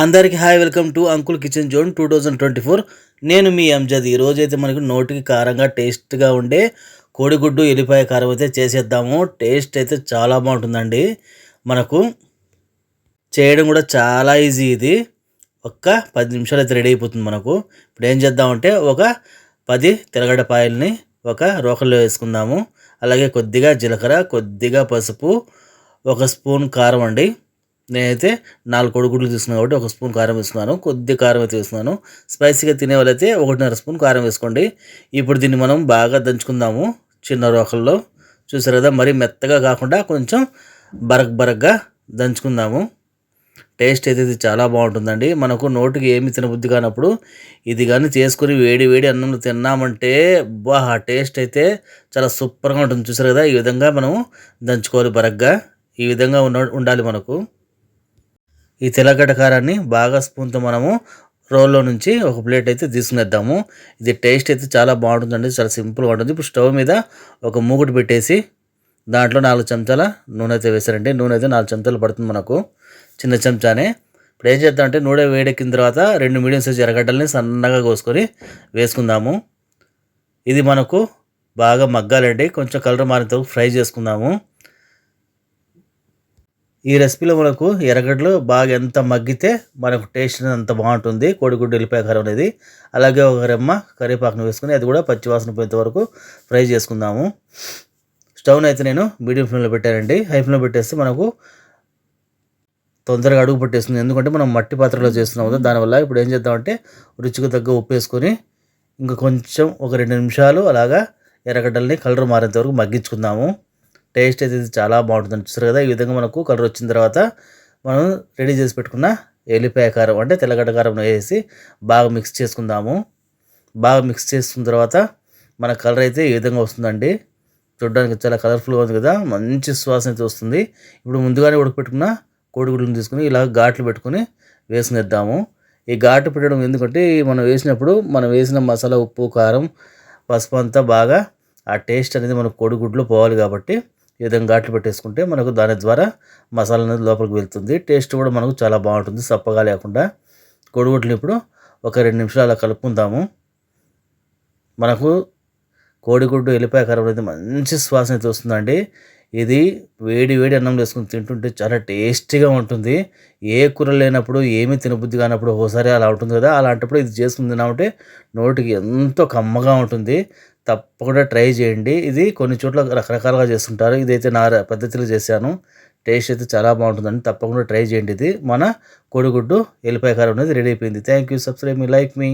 అందరికీ hi welcome to uncle kitchen zone two thousand twenty four. నేను మీ అంజద్. ఈరోజు అయితే మనకు నోటికి కారంగా టేస్ట్గా ఉండే కోడిగుడ్డు ఎల్లిపాయ కారం అయితే చేసేద్దాము. టేస్ట్ అయితే చాలా బాగుంటుందండి. మనకు చేయడం కూడా చాలా ఈజీ ఇది. ఒక్క పది నిమిషాలు అయితే రెడీ అయిపోతుంది మనకు. ఇప్పుడు ఏం చేద్దామంటే ఒక పది తిరగడపాయల్ని ఒక రోకల్లో వేసుకుందాము. అలాగే కొద్దిగా జీలకర్ర కొద్దిగా పసుపు ఒక స్పూన్ కారం అండి. నేనైతే నాలుగు కొడుకుడులు తీసుకున్నాను కాబట్టి ఒక స్పూన్ కారం వేసుకున్నాను కొద్ది కారం అయితే వేసుకున్నాను స్పైసీగా తినే వాళ్ళైతే ఒకటిన్నర స్పూన్ కారం వేసుకోండి. ఇప్పుడు దీన్ని మనం బాగా దంచుకుందాము చిన్న రోకల్లో. చూసారు కదా మరీ మెత్తగా కాకుండా కొంచెం బరక్ బరక్గా దంచుకుందాము. టేస్ట్ అయితే ఇది చాలా బాగుంటుందండి. మనకు నోటికి ఏమి తినబుద్ధి కానప్పుడు ఇది కానీ చేసుకుని వేడి వేడి అన్నంలో తిన్నామంటే బా ఆ టేస్ట్ అయితే చాలా సూపర్గా ఉంటుంది. చూసారు కదా ఈ విధంగా మనం దంచుకోవాలి బరగ్గా. ఈ విధంగా ఉన్న ఉండాలి మనకు. ఈ తెల్లగడ్డ కారాన్ని బాగా స్పూన్తో మనము రోల్లో నుంచి ఒక ప్లేట్ అయితే తీసుకునేద్దాము. ఇది టేస్ట్ అయితే చాలా బాగుంటుందండి చాలా సింపుల్గా ఉంటుంది. ఇప్పుడు స్టవ్ మీద ఒక మూగుడు పెట్టేసి దాంట్లో నాలుగు చెంచాల నూనె అయితే వేసారండి నూనె అయితే నాలుగు చెంచాలు పడుతుంది మనకు చిన్న చెంచానే. ఇప్పుడు ఏం చేద్దామంటే నూనె వేడెక్కిన తర్వాత రెండు మీడియం సైజ్ ఎర్రగడ్డల్ని సన్నగా కోసుకొని వేసుకుందాము. ఇది మనకు బాగా మగ్గాలండి. కొంచెం కలర్ మారిన ఫ్రై చేసుకుందాము. ఈ రెసిపీలో మనకు ఎర్రగడ్డలు బాగా ఎంత మగ్గితే మనకు టేస్ట్ అంత బాగుంటుంది. కోడిగుడ్డు వెళ్ళిపోయే కారం అనేది. అలాగే ఒక రెమ్మ కరివేపాకును వేసుకుని అది కూడా పచ్చివాసన పోయేంత వరకు ఫ్రై చేసుకుందాము. స్టవ్ని అయితే నేను మీడియం ఫ్లేమ్లో పెట్టానండి. హై ఫ్లేమ్లో పెట్టేస్తే మనకు తొందరగా అడుగు పట్టేస్తుంది. ఎందుకంటే మనం మట్టి పాత్రలో చేస్తున్నాం కదా దానివల్ల ఇప్పుడు ఏం చేద్దామంటే రుచికి తగ్గ ఉప్పు వేసుకొని ఇంకా కొంచెం ఒక రెండు నిమిషాలు అలాగా ఎర్రగడ్డల్ని కలర్ మారేంత వరకు మగ్గించుకుందాము. టేస్ట్ అయితే చాలా బాగుంటుంది చూసారు కదా. ఈ విధంగా మనకు కలర్ వచ్చిన తర్వాత మనం రెడీ చేసి పెట్టుకున్న ఎల్లిపాయ కారం అంటే తెల్లగడ్డ కారం వేసి బాగా మిక్స్ చేసుకుందాము. బాగా మిక్స్ చేసుకున్న తర్వాత మన కలర్ అయితే ఈ విధంగా వస్తుందండి. చూడడానికి చాలా కలర్ఫుల్గా ఉంది కదా. మంచి సువాసన అయితే వస్తుంది. ఇప్పుడు ముందుగానే ఉడకపెట్టుకున్న కోడిగుడ్లను తీసుకుని ఇలా ఘాట్లు పెట్టుకుని వేసుకునేద్దాము ఈ ఘాటు పెట్టడం ఎందుకంటే మనం వేసినప్పుడు మనం వేసిన మసాలా ఉప్పు కారం పసుపు అంతా బాగా ఆ టేస్ట్ అనేది మన కోడిగుడ్లు పోవాలి కాబట్టి ఈ విధంగా ఘాట్లు పెట్టేసుకుంటే మనకు దాని ద్వారా మసాలా అనేది లోపలికి వెళ్తుంది. టేస్ట్ కూడా మనకు చాలా బాగుంటుంది. సప్పగా లేకుండా కోడిగుడ్లు ఇప్పుడు ఒక రెండు నిమిషాలు అలా కలుపుకుందాము. మనకు కోడిగుడ్డు ఎల్లిపాయ కారం అనేది మంచి సువాసన అయితే వస్తుందండి. ఇది వేడి వేడి అన్నం వేసుకుని తింటుంటే చాలా టేస్టీగా ఉంటుంది. ఏ కూర లేనప్పుడు ఏమీ తినబుద్ధి కానప్పుడు ఒకసారి అలా ఉంటుంది కదా. అలాంటప్పుడు ఇది చేసుకుని తినామంటే నోటికి ఎంతో కమ్మగా ఉంటుంది. తప్పకుండా ట్రై చేయండి. ఇది కొన్ని చోట్ల రకరకాలుగా చేస్తుంటారు. ఇదైతే నా పద్ధతిలో చేశాను. టేస్ట్ అయితే చాలా బాగుంటుందండి తప్పకుండా ట్రై చేయండి ఇది. మన కోడిగుడ్డు ఎల్లిపాయ కారం అనేది రెడీ అయిపోయింది. థ్యాంక్ యూ సబ్స్క్రైబ్ మీ లైక్ మీ